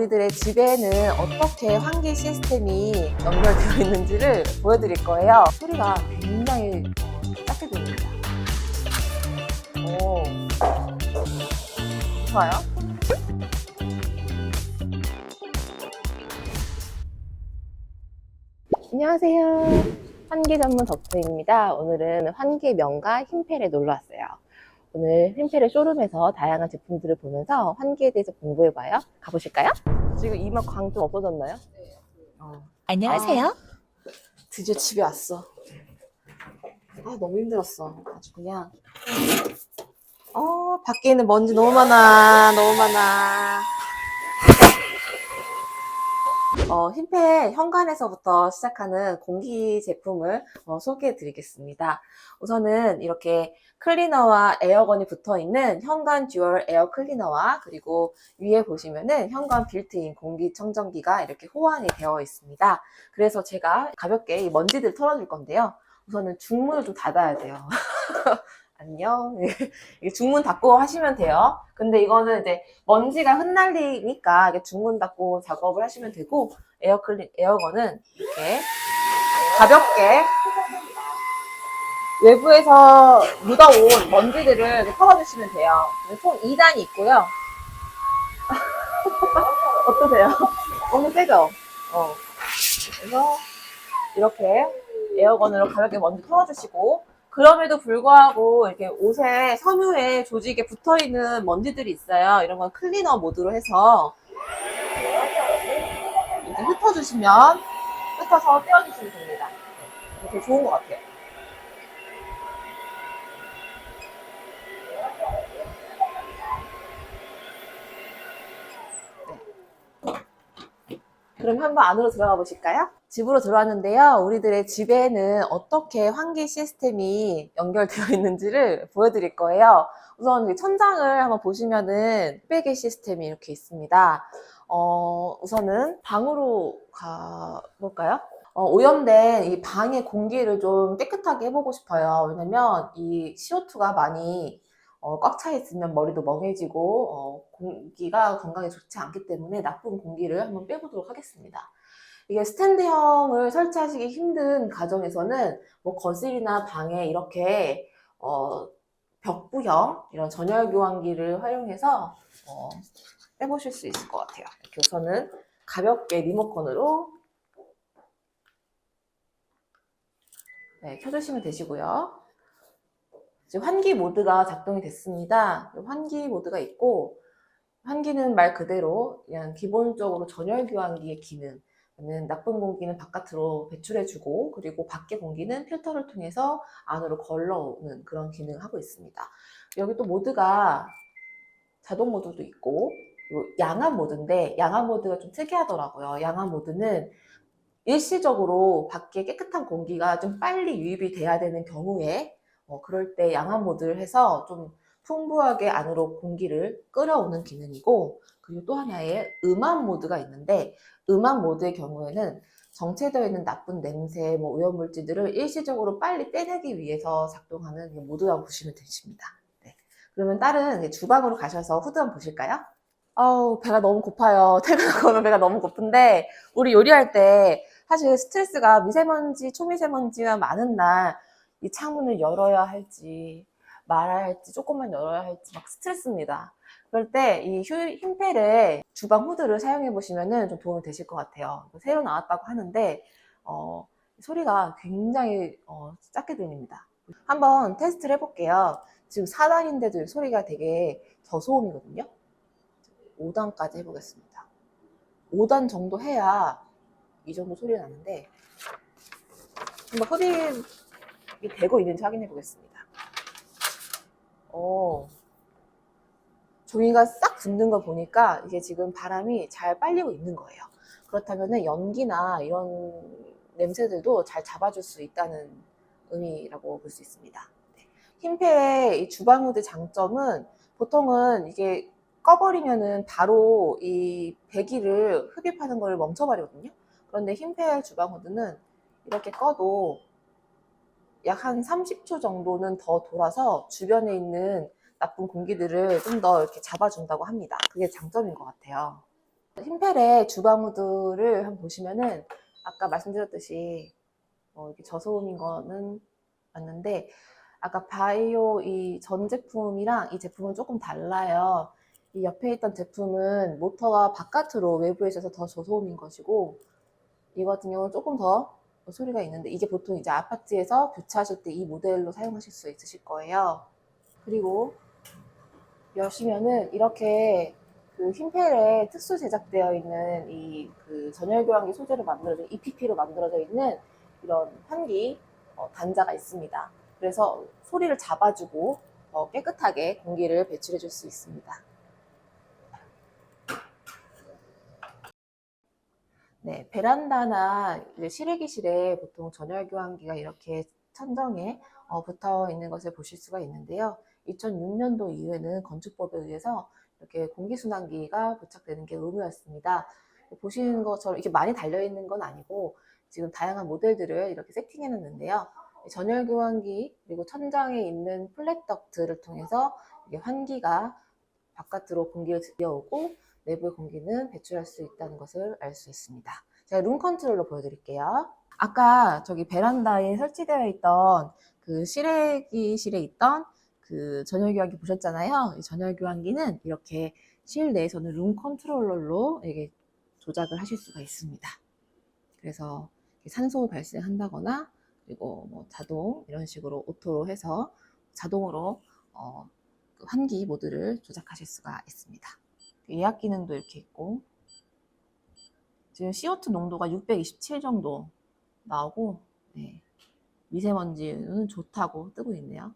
우리들의 집에는 어떻게 환기 시스템이 연결되어 있는지를 보여드릴 거예요. 소리가 굉장히 어, 작게 들립니다. 오, 좋아요. 안녕하세요. 환기 전문 덕트입니다. 오늘은 환기 명가 힘펠에 놀러 왔어요. 오늘 힘펠의 쇼룸에서 다양한 제품들을 보면서 환기에 대해서 공부해봐요. 가보실까요? 지금 이막 광좀 없어졌나요? 어, 안녕하세요. 드디어 집에 왔어. 아, 너무 힘들었어. 아주 그냥. 어, 밖에 있는 먼지 너무 많아. 너무 많아. 어, 힘페 현관에서부터 시작하는 공기 제품을 어, 소개해 드리겠습니다. 우선은 이렇게 클리너와 에어건이 붙어 있는 현관 듀얼 에어 클리너와 그리고 위에 보시면은 현관 빌트인 공기청정기가 이렇게 호환이 되어 있습니다. 그래서 제가 가볍게 이 먼지들 털어줄 건데요. 우선은 중문을 좀 닫아야 돼요. 안녕. 중문 닫고 하시면 돼요. 근데 이거는 이제 먼지가 흩날리니까 이게 중문 닫고 작업을 하시면 되고 에어클린 에어건은 이렇게 가볍게 외부에서 묻어온 먼지들을 털어주시면 돼요. 총 2단이 있고요. 어떠세요? 너무 세죠? 어. 그래서 이렇게 에어건으로 가볍게 먼지 털어주시고 그럼에도 불구하고 이렇게 옷에 섬유에 조직에 붙어 있는 먼지들이 있어요. 이런 건 클리너 모드로 해서 이렇게 흩어주시면 흩어서 떼어주시면 됩니다. 이렇게 좋은 것 같아요. 그럼 한번 안으로 들어가 보실까요? 집으로 들어왔는데요. 우리들의 집에는 어떻게 환기 시스템이 연결되어 있는지를 보여드릴 거예요. 우선 이 천장을 한번 보시면은 빼개 시스템이 이렇게 있습니다. 어, 우선은 방으로 가볼까요? 어, 오염된 이 방의 공기를 좀 깨끗하게 해보고 싶어요. 왜냐면 이 CO2가 많이 어, 꽉 차 있으면 머리도 멍해지고 어, 공기가 건강에 좋지 않기 때문에 나쁜 공기를 한번 빼보도록 하겠습니다. 이게 스탠드형을 설치하시기 힘든 가정에서는 뭐 거실이나 방에 이렇게 어, 벽부형 이런 전열 교환기를 활용해서 어, 빼보실 수 있을 것 같아요. 우선은 가볍게 리모컨으로 네, 켜주시면 되시고요. 지금 환기 모드가 작동이 됐습니다. 환기 모드가 있고 환기는 말 그대로 그냥 기본적으로 전열 교환기의 기능 는 나쁜 공기는 바깥으로 배출해주고 그리고 밖의 공기는 필터를 통해서 안으로 걸러오는 그런 기능을 하고 있습니다. 여기 또 모드가 자동 모드도 있고 양압 모드인데 양압 모드가 좀 특이하더라고요. 양압 모드는 일시적으로 밖에 깨끗한 공기가 좀 빨리 유입이 돼야 되는 경우에 어, 그럴 때 양압 모드를 해서 좀 풍부하게 안으로 공기를 끌어오는 기능이고 그리고 또 하나의 음압 모드가 있는데 음압 모드의 경우에는 정체되어 있는 나쁜 냄새, 뭐 오염물질들을 일시적으로 빨리 떼내기 위해서 작동하는 이 모드라고 보시면 되십니다. 네. 그러면 다른 주방으로 가셔서 후드 한번 보실까요? 아우 배가 너무 고파요. 퇴근하고 오면 배가 너무 고픈데 우리 요리할 때 사실 스트레스가 미세먼지, 초미세먼지가 많은 날 이 창문을 열어야 할지 말아야 할지 조금만 열어야 할지 막 스트레스입니다. 그럴 때이 힘펠의 주방 후드를 사용해 보시면 좀 도움이 되실 것 같아요. 새로 나왔다고 하는데 어, 소리가 굉장히 어, 작게 들립니다. 한번 테스트를 해볼게요. 지금 4단인데도 소리가 되게 저소음이거든요. 5단까지 해보겠습니다. 5단 정도 해야 이 정도 소리가 나는데 한번 흡입이 되고 있는지 확인해 보겠습니다. 오, 종이가 싹 붙는 거 보니까 이게 지금 바람이 잘 빨리고 있는 거예요. 그렇다면 연기나 이런 냄새들도 잘 잡아줄 수 있다는 의미라고 볼 수 있습니다. 네. 힘페의 이 주방 후드 장점은 보통은 이게 꺼버리면은 바로 이 배기를 흡입하는 걸 멈춰버리거든요. 그런데 힘페 주방 후드는 이렇게 꺼도 약 한 30초 정도는 더 돌아서 주변에 있는 나쁜 공기들을 좀 더 이렇게 잡아준다고 합니다. 그게 장점인 것 같아요. 흰펠의 주바무드를 한번 보시면은 아까 말씀드렸듯이 뭐 이렇게 저소음인 거는 맞는데 아까 바이오 이 전 제품이랑 이 제품은 조금 달라요. 이 옆에 있던 제품은 모터가 바깥으로 외부에 있어서 더 저소음인 것이고 이거 같은 경우는 조금 더 소리가 있는데 이게 보통 이제 아파트에서 교체하실 때 이 모델로 사용하실 수 있으실 거예요. 그리고 여시면은 이렇게 그 흰펠에 특수 제작되어 있는 이 그 전열 교환기 소재로 만들어진 EPP로 만들어져 있는 이런 환기 어, 단자가 있습니다. 그래서 소리를 잡아주고 더 깨끗하게 공기를 배출해 줄 수 있습니다. 네, 베란다나 실외기실에 보통 전열 교환기가 이렇게 천정에 어, 붙어 있는 것을 보실 수가 있는데요. 2006년도 이후에는 건축법에 의해서 이렇게 공기순환기가 부착되는 게 의무였습니다. 보시는 것처럼 이렇게 많이 달려 있는 건 아니고 지금 다양한 모델들을 이렇게 세팅해 놨는데요. 전열 교환기 그리고 천장에 있는 플랫 덕트를 통해서 환기가 바깥으로 공기를 들여오고 내부의 공기는 배출할 수 있다는 것을 알 수 있습니다. 제가 룸 컨트롤러 보여드릴게요. 아까 저기 베란다에 설치되어 있던 그 실외기실에 있던 그 전열 교환기 보셨잖아요. 이 전열 교환기는 이렇게 실내에서는 룸 컨트롤러로 이게 조작을 하실 수가 있습니다. 그래서 산소 발생한다거나 그리고 뭐 자동 이런 식으로 오토로 해서 자동으로 어, 그 환기 모드를 조작하실 수가 있습니다. 예약 기능도 이렇게 있고 지금 CO2 농도가 627 정도 나오고 네. 미세먼지는 좋다고 뜨고 있네요.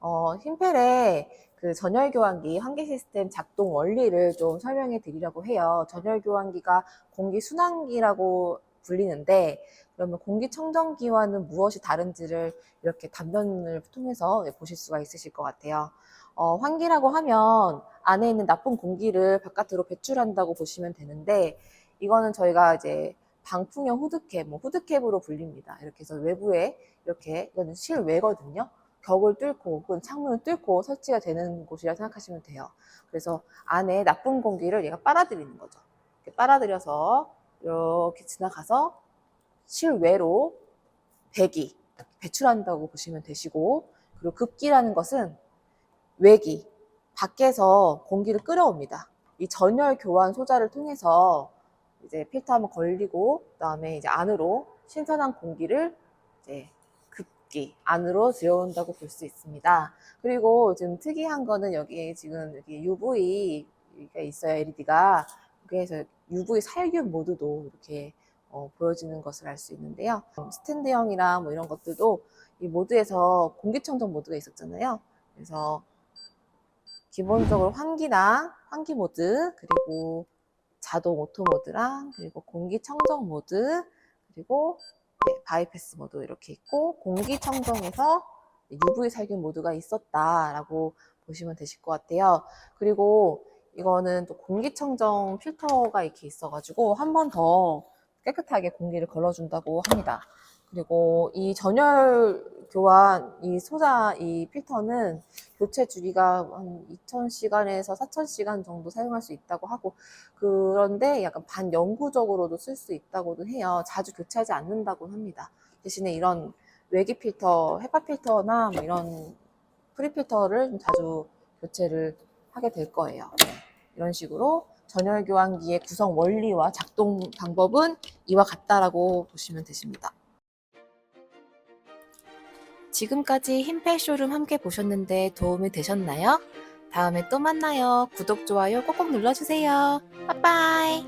네. 어, 흰펠의 그 전열 교환기 환기 시스템 작동 원리를 좀 설명해 드리려고 해요. 전열 교환기가 공기 순환기라고 불리는데 그러면 공기청정기와는 무엇이 다른지를 이렇게 단면을 통해서 보실 수가 있으실 것 같아요. 어, 환기라고 하면 안에 있는 나쁜 공기를 바깥으로 배출한다고 보시면 되는데 이거는 저희가 이제 방풍형 후드캡, 뭐 후드캡으로 불립니다. 이렇게 해서 외부에 이렇게 이거는 실외거든요. 벽을 뚫고 혹은 창문을 뚫고 설치가 되는 곳이라 생각하시면 돼요. 그래서 안에 나쁜 공기를 얘가 빨아들이는 거죠. 이렇게 빨아들여서 이렇게 지나가서 실외로 배기 배출한다고 보시면 되시고 그리고 급기라는 것은 외기 밖에서 공기를 끌어옵니다. 이 전열 교환 소자를 통해서 이제 필터 한번 걸리고 그다음에 이제 안으로 신선한 공기를 이제 급기 안으로 들여온다고 볼 수 있습니다. 그리고 지금 특이한 거는 여기에 지금 여기 UV가 있어요 LED가 그래서 UV 살균 모드도 이렇게 어, 보여지는 것을 알 수 있는데요. 스탠드형이랑 뭐 이런 것들도 이 모드에서 공기청정 모드가 있었잖아요. 그래서 기본적으로 환기랑 환기 모드 그리고 자동 오토 모드랑 그리고 공기청정 모드 그리고 네, 바이패스 모드 이렇게 있고 공기청정에서 UV 살균 모드가 있었다라고 보시면 되실 것 같아요. 그리고 이거는 또 공기청정 필터가 이렇게 있어가지고 한 번 더 깨끗하게 공기를 걸러준다고 합니다. 그리고 이 전열 교환, 이 소자, 이 필터는 교체 주기가 한 2000시간에서 4000시간 정도 사용할 수 있다고 하고, 그런데 약간 반영구적으로도 쓸 수 있다고도 해요. 자주 교체하지 않는다고 합니다. 대신에 이런 외기 필터, 헤파 필터나 뭐 이런 프리 필터를 좀 자주 교체를 하게 될 거예요. 네. 이런 식으로 전열 교환기의 구성 원리와 작동 방법은 이와 같다라고 보시면 되십니다. 지금까지 흰펠 쇼룸 함께 보셨는데 도움이 되셨나요? 다음에 또 만나요. 구독, 좋아요 꼭꼭 눌러주세요. 빠빠이.